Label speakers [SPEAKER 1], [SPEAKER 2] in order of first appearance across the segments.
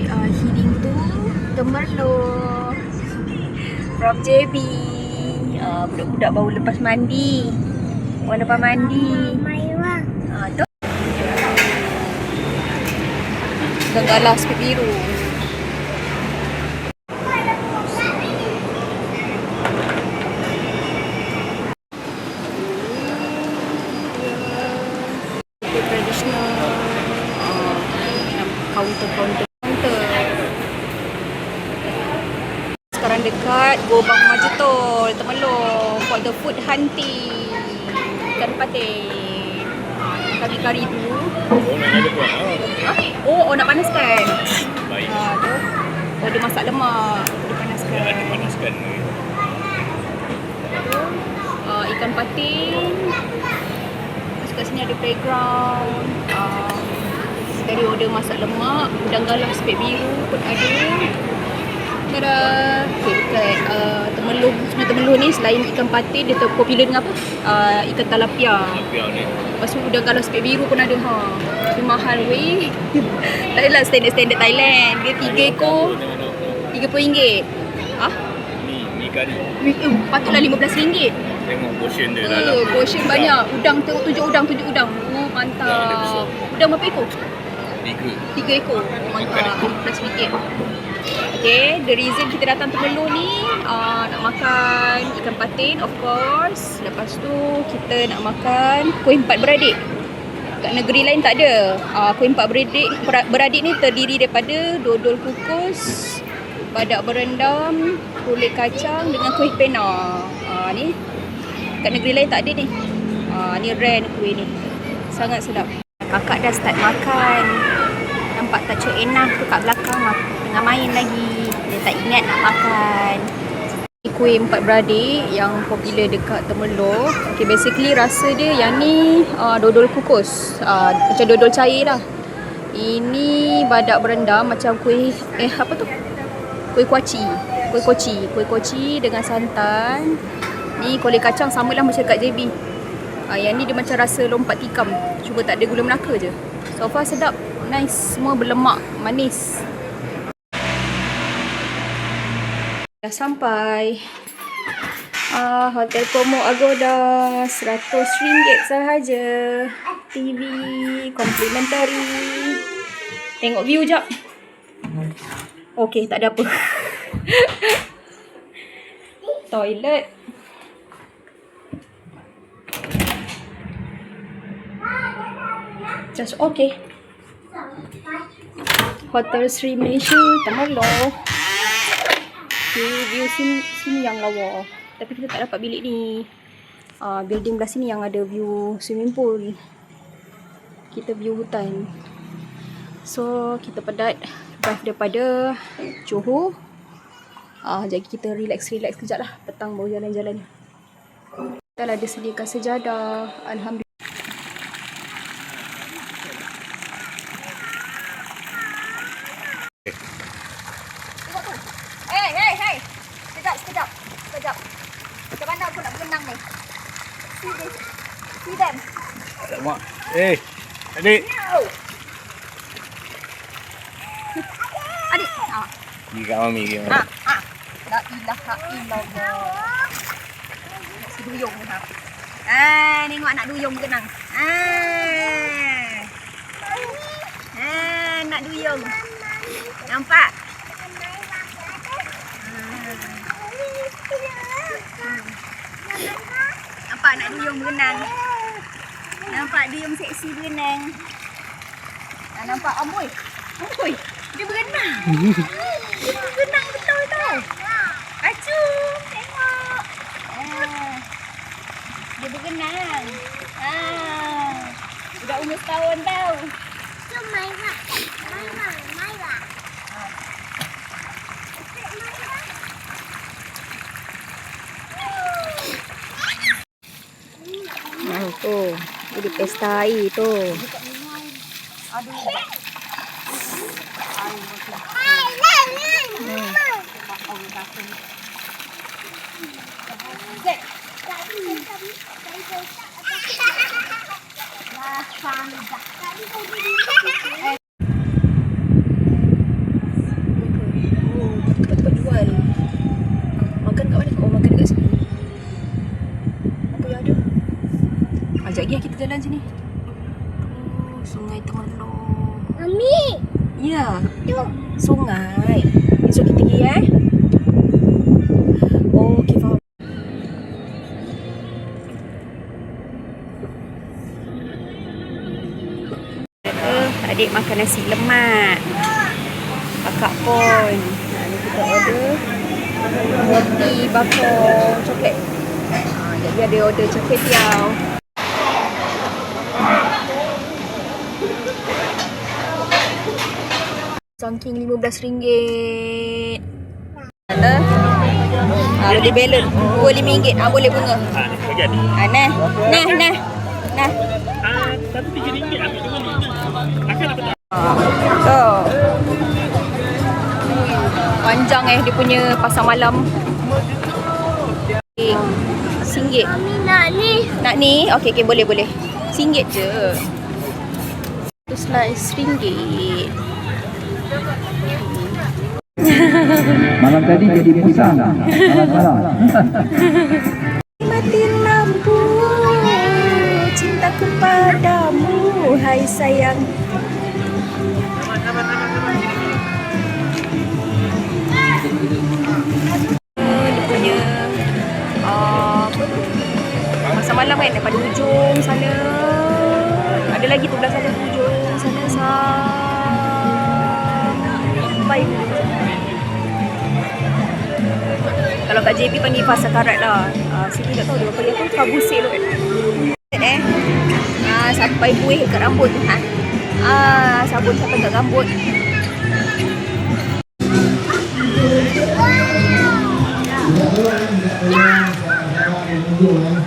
[SPEAKER 1] we are heading to Temerloh from JB. Uh, budak-budak baru lepas mandi. Orang lepas mandi. Uh, tu. Genggalah spek biru. Traditional uh, counter-counter counter. Sekarang dekat Gobang Majutol, Temelong for the food hunting. Ikan patin. Kari-kari dulu.
[SPEAKER 2] Oh, nak ada buat. Oh,
[SPEAKER 1] Oh, oh nak panaskan.
[SPEAKER 2] baik.
[SPEAKER 1] Ha, tu. Oh, dia masak lemak. Dia panaskan.
[SPEAKER 2] Dah ada panaskan.
[SPEAKER 1] Uh, ikan patin. Lepas kat sini ada playground. Uh, dari order masak lemak. Udang galah spek biru pun ada. Tada. Okay, dekat uh, Temeloh. Sebenarnya Temeloh ni selain ikan patin, dia popular dengan apa? Uh, ikan talapia.
[SPEAKER 2] Tapi ni.
[SPEAKER 1] Lepas tu udang galah spek biru pun ada ha. Dia mahal weh. tak adalah standard-standard Thailand. Dia 3 ekor RM30. Ha?
[SPEAKER 2] Ni, ni kari.
[SPEAKER 1] Wih, eh, patutlah RM15.
[SPEAKER 2] Tengok portion dia dalam.
[SPEAKER 1] Uh,
[SPEAKER 2] tu.
[SPEAKER 1] portion banyak. Udang tengok tunjuk udang, tunjuk udang. Oh, mantap. Udang berapa ekor?
[SPEAKER 2] Tiga.
[SPEAKER 1] 3 ekor. Oh, mantap. RM15. Okay, the reason kita datang Temeloh ni uh, nak makan ikan patin of course. Lepas tu kita nak makan kuih empat beradik. Kat negeri lain tak ada. Uh, kuih empat beradik, bera- beradik ni terdiri daripada dodol kukus, badak berendam, kulit kacang dengan kuih pena. Uh, ni kat negeri lain tak ada ni. Uh, ni rare ni kuih ni. Sangat sedap. Kakak dah start makan. Nampak tak Cik Enah tu kat belakang ah, tengah main lagi. Dia tak ingat nak makan. Kuih empat beradik yang popular dekat Temeloh. Okay, basically rasa dia yang ni uh, dodol kukus. Uh, macam dodol cair lah. Ini badak berendam macam kuih eh apa tu? Kuih kuaci. Kuih koci. Kuih koci dengan santan. Ni kulit kacang samalah macam kat JB. Uh, yang ni dia macam rasa lompat tikam. Cuba tak ada gula melaka je. So far sedap. Nice. Semua berlemak. Manis. Dah sampai. Ah, Hotel Komo Agoda. RM100 sahaja. TV. Complimentary. Tengok view jap. Okay, tak ada apa. Toilet. Just okay. Hotel Sri Malaysia, Temerloh. Okay, view sini, sini yang lawa. Tapi kita tak dapat bilik ni. Uh, building belah sini yang ada view swimming pool. Kita view hutan. So, kita pedat drive daripada Johor. Uh, jadi kita relax-relax kejap lah. Petang baru jalan-jalan. Kita lah ada sediakan sejadah. Alhamdulillah. See this. See them.
[SPEAKER 2] Alamak. Eh, adik.
[SPEAKER 1] Adik. Ah.
[SPEAKER 2] Pergi kat mami. Pergi kat
[SPEAKER 1] Ah, ah. La ilaha illallah. Si duyung ni ha. Ah, tengok anak duyung berenang. Ah. Ah, nak duyung. Nampak? Nampak anak duyung berenang? Nampak duyung seksi berenang? Ah, nampak amboi? Amboi? Dia berenang. Dia berenang betul tau. Acu, tengok. Ah. Dia berenang. Ah. Sudah umur setahun tau. Nah, tu. Jadi pesta air tu. Ya, kita jalan sini. Oh, sungai Temerloh.
[SPEAKER 3] Mami,
[SPEAKER 1] Ya,
[SPEAKER 3] tu.
[SPEAKER 1] sungai. So, kita pergi eh. Oh, okay, faham. Uh, adik makan nasi lemak. Kakak pun. Nah, ni kita order roti bakar coklat. Ha, jadi ada order coklat tiaw. Songking RM15. Ada. Boleh balance. Dua RM5. Ah, boleh bunga.
[SPEAKER 2] Ha, ni bagi adik.
[SPEAKER 1] Ah, nah. Nah, nah. Nah.
[SPEAKER 2] Ah, satu tiga ringgit ambil dua ni. Akan apa tak?
[SPEAKER 1] So. Panjang eh dia punya pasar malam. Eh, Singgit.
[SPEAKER 3] Mami nak ni.
[SPEAKER 1] Nak ni? Okey, okey, boleh, boleh. Singgit je. Satu slice ringgit.
[SPEAKER 4] Malam tadi jadi pusang. Malam-malam.
[SPEAKER 1] Mati lampu Cintaku padamu Hai sayang pasar karat lah. Uh, sini tak tahu dia panggil apa. Kabusik tu. Eh. Ah, sampai kuih kat rambut. Ha. Ah, sabun sampai kat rambut. Okay.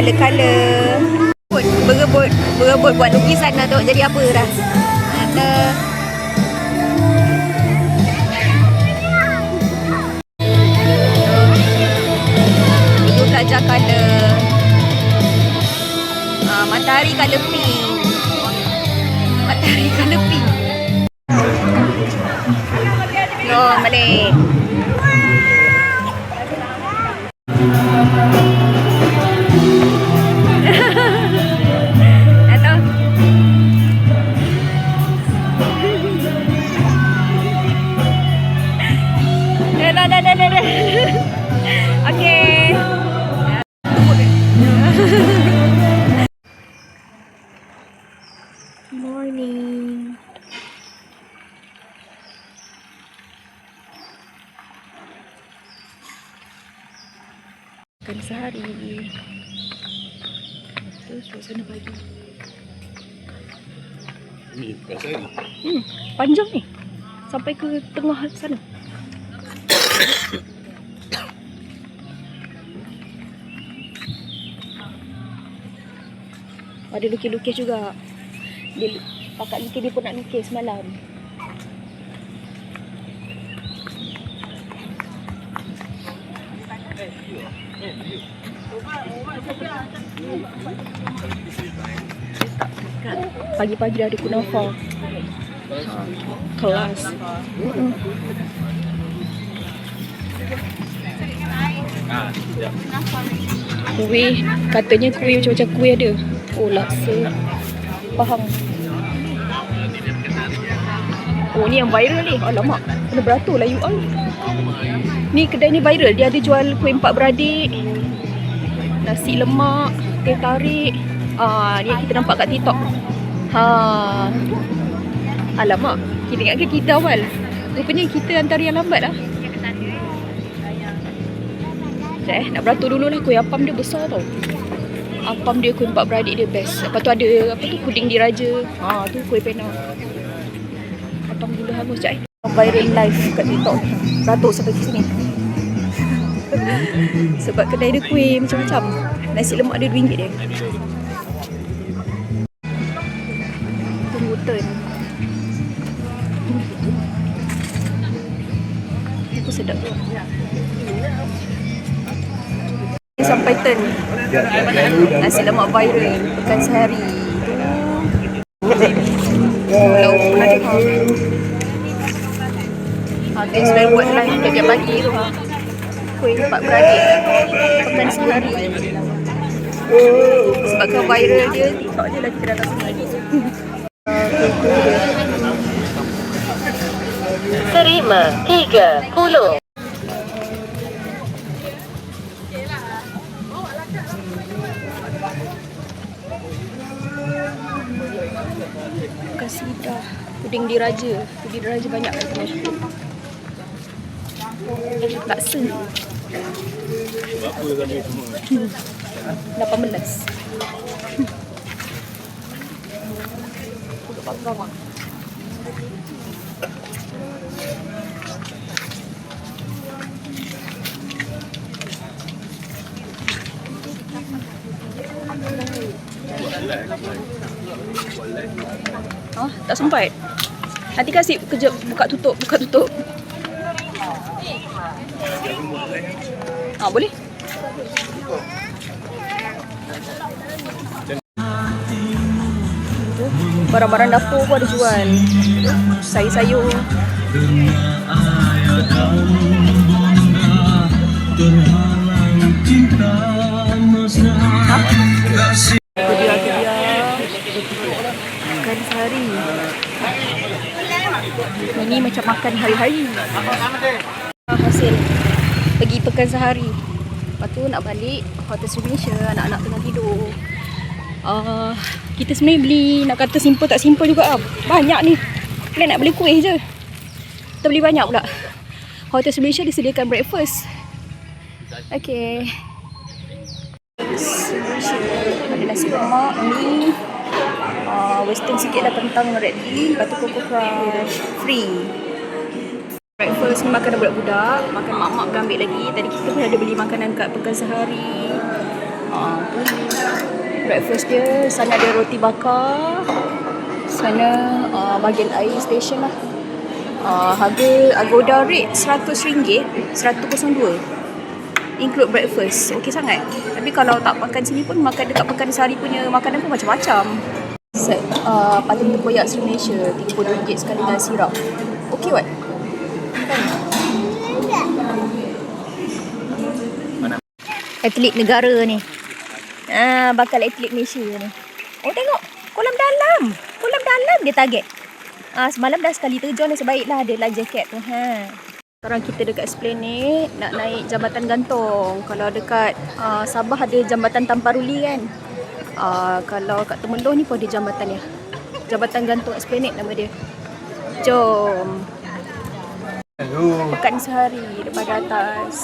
[SPEAKER 1] Buat color-color. Berebut, berebut buat lukisan nak tengok jadi apa dah. Ada. Itu belajar color. Ah, matahari color pink. Tengah sana. Ada lukis-lukis juga. Dia pakak lukis dia pun nak lukis semalam. Pagi-pagi dah ada kunafa. Kelas. Kuih, katanya kuih macam-macam kuih ada. Oh, laksa. Faham. Oh, ni yang viral ni. Alamak, kena beratur lah you all. Ni kedai ni viral. Dia ada jual kuih empat beradik. Nasi lemak, teh tarik. Ah, ni yang kita nampak kat TikTok. Ha. Alamak, kita ingatkan kita awal. Rupanya kita antara yang lambat lah. Sekejap eh, nak beratur dulu lah. Kuih apam dia besar tau. Apam dia kuih empat beradik dia best. Lepas tu ada apa tu puding diraja. Ha tu kuih pena. Apam gula hangus sekejap eh. Viral live kat TikTok. Beratur sampai ke sini. Sebab kedai dia kuih macam-macam. Nasi lemak dia RM2 dia. Turn. Nasi lemak viral. Pekan sehari. Kalau pernah tu yang selalu buat live kejap pagi tu. Ha. Kuih empat beradik. Pekan sehari. Sebabkan viral dia, TikTok dia lah kita datang sini.
[SPEAKER 3] Terima 30
[SPEAKER 1] Kasidah Puding diraja Puding diraja banyak kat sini Laksa
[SPEAKER 2] Apa kami semua?
[SPEAKER 1] 18 Duduk panggang ah. Ah, tak sempat. Nanti kasih kejap buka tutup, buka tutup. Ah, boleh? Barang-barang dapur pun ada jual. Sayur-sayur. Ha? Macam makan hari-hari. Hasil pergi pekan sehari. Lepas tu nak balik Hotel Malaysia. Anak-anak tengah tidur. Uh, kita sebenarnya beli nak kata simple tak simple juga ah. Banyak ni. Plan nak beli kuih je. Kita beli banyak pula. Hotel Malaysia disediakan breakfast. Okay. Ada nasi lemak, mi, uh, western sikit dah kentang red bean, lepas tu coco crush, free. Breakfast ni makan budak-budak, makan mak-mak kan ambil lagi. Tadi kita pun ada beli makanan kat pekan sehari. Uh, breakfast dia. Sana ada roti bakar. Sana uh, bahagian air station lah. Uh, harga Agoda rate RM100 102 include breakfast okey sangat tapi kalau tak makan sini pun makan dekat pekan sehari punya makanan pun macam-macam set uh, patung tempoyak Sri Malaysia RM30 sekali dengan sirap okey what atlet negara ni Ah, bakal atlet Malaysia ni. Oh tengok, kolam dalam. Kolam dalam dia target. Ah, semalam dah sekali terjun nasib baiklah ada life jacket tu. Ha. Sekarang kita dekat Esplanade nak naik jambatan gantung. Kalau dekat uh, Sabah ada jambatan Tamparuli kan. Uh, kalau kat Temenloh ni pun ada jambatan dia. Jambatan gantung Esplanade nama dia. Jom. Pekan sehari daripada atas.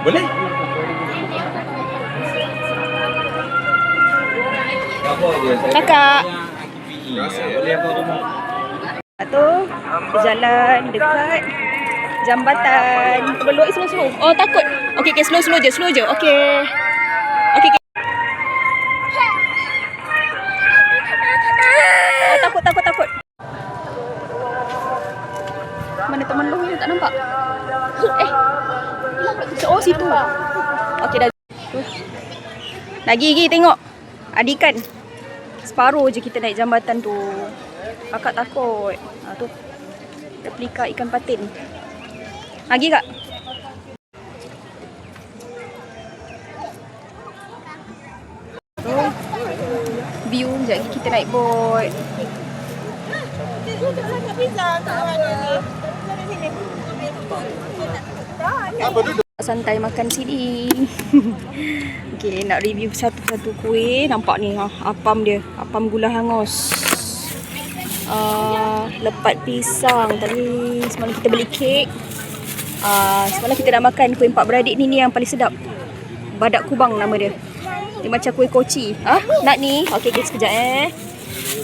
[SPEAKER 2] Boleh?
[SPEAKER 1] Kakak.
[SPEAKER 2] Boleh apa rumah?
[SPEAKER 1] Tu Jalan dekat Jambatan. Belok slow slow Oh takut. Okay okay slow slow je Slow je. Okay Okay okay Oh takut takut takut. Mana teman lu ni? Tak nampak? Eh Oh situ. Okay dah. Lagi lagi tengok. Ada ikan Separuh je kita naik jambatan tu Kakak takut. Ha tu. Replika ikan patin. Lagi kak? Tu. View sekejap lagi kita naik boat. Santai makan sini. Okey, nak review satu-satu kuih. Nampak ni ha, apam dia. Apam gula hangus. Uh, lepat pisang. Tadi semalam kita beli kek. Uh, semalam kita dah makan kuih empat beradik ni, ni yang paling sedap. Badak kubang nama dia. Dia macam kuih koci. Ah, nak ni? Okey, okay, sekejap eh.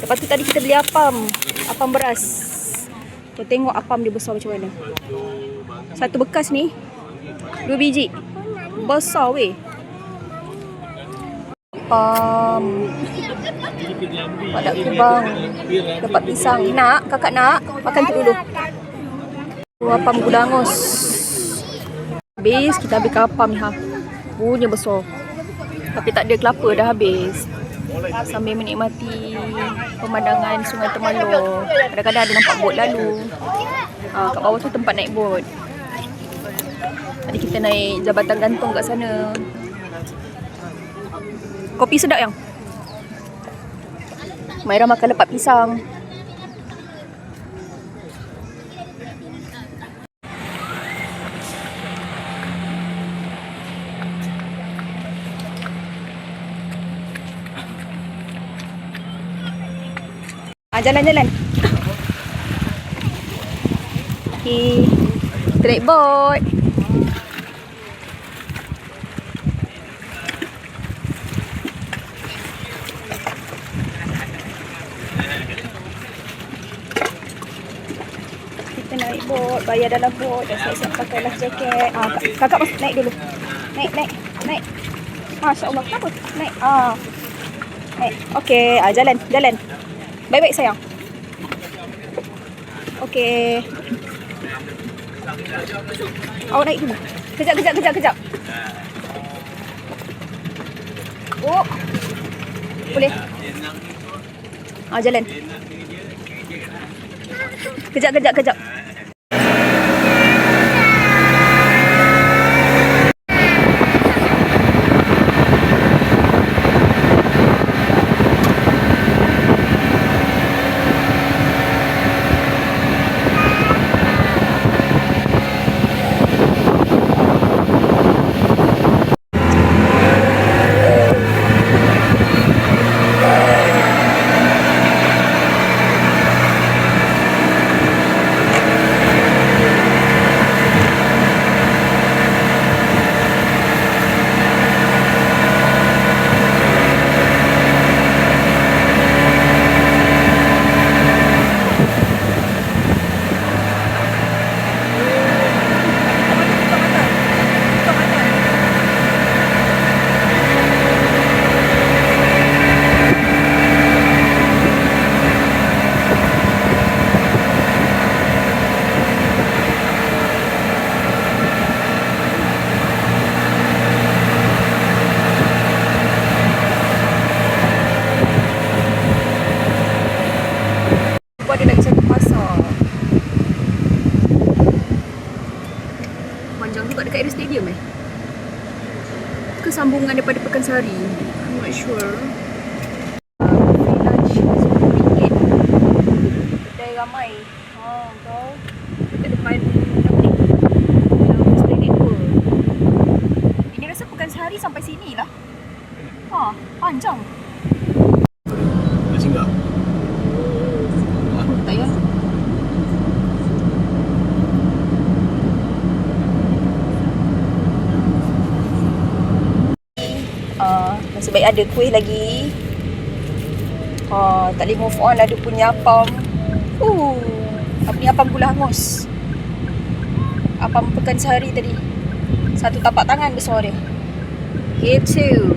[SPEAKER 1] Lepas tu tadi kita beli apam. Apam beras. Kau tengok apam dia besar macam mana. Satu bekas ni. Dua biji. Besar weh. Apam. Badak kubang. Dapat pisang. Nak? Kakak nak? Makan tu dulu. Apam gula angus. Habis kita ambil kapam ni ha. Punya besar. Tapi tak ada kelapa dah habis. Sambil menikmati pemandangan Sungai Temalur. Kadang-kadang ada nampak bot lalu. Ha, kat bawah tu tempat naik bot. Tadi kita naik jabatan gantung kat sana. Kopi sedap yang. Maira makan lepat pisang. Ah, jalan-jalan. Okay. Trek boat. Kita naik bot, bayar dalam bot dan siap-siap pakai life jacket. Ah, kak- kakak masuk naik dulu. Naik, naik, naik. Masya Allah, kenapa? Naik. Ah. Naik. Okey, ah, jalan, jalan. Baik-baik sayang. Okey. Awak naik dulu. Kejap, kejap, kejap, kejap. Oh. Boleh. Ah, jalan. Kejap, kejap, kejap. Buat ada lagi satu pasar. Panjang juga dekat area stadium eh. Ke sambungan Pekansari? I'm not sure. Free lunch RM10. Kedai ramai. Kau. Dekat depan apa ni? Yang Stadium World. Ini rasa Pekansari sampai sini panjang.
[SPEAKER 2] Nak singgah.
[SPEAKER 1] Tak payah. Uh, baik ada kuih lagi. Uh, tak boleh move on ada punya apam. Uh, apa ni apam gula hangus. Apam pekan sehari tadi. Satu tapak tangan besar dia. Gitu.